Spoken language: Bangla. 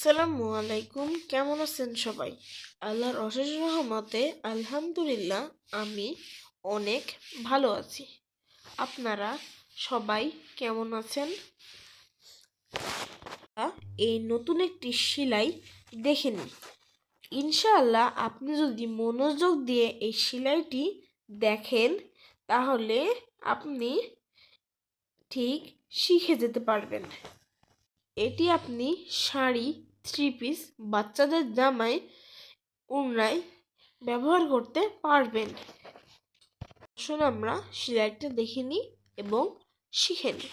আসসালামু আলাইকুম, কেমন আছেন সবাই? আল্লাহর অশেষ রহমতে আলহামদুলিল্লাহ আমি অনেক ভালো আছি। আপনারা সবাই কেমন আছেন? এই নতুন একটি সেলাই দেখে নিন। ইনশাআল্লাহ আপনি যদি মনোযোগ দিয়ে এই সেলাইটি দেখেন, তাহলে আপনি ঠিক শিখে যেতে পারবেন। এটি আপনি শাড়ি থ্রি পিস বাচ্চাদের জামাই উড়নায় ব্যবহার করতে পারবেন। আসলে আমরা সেলাইটা দেখে নিই এবং শিখে নিই।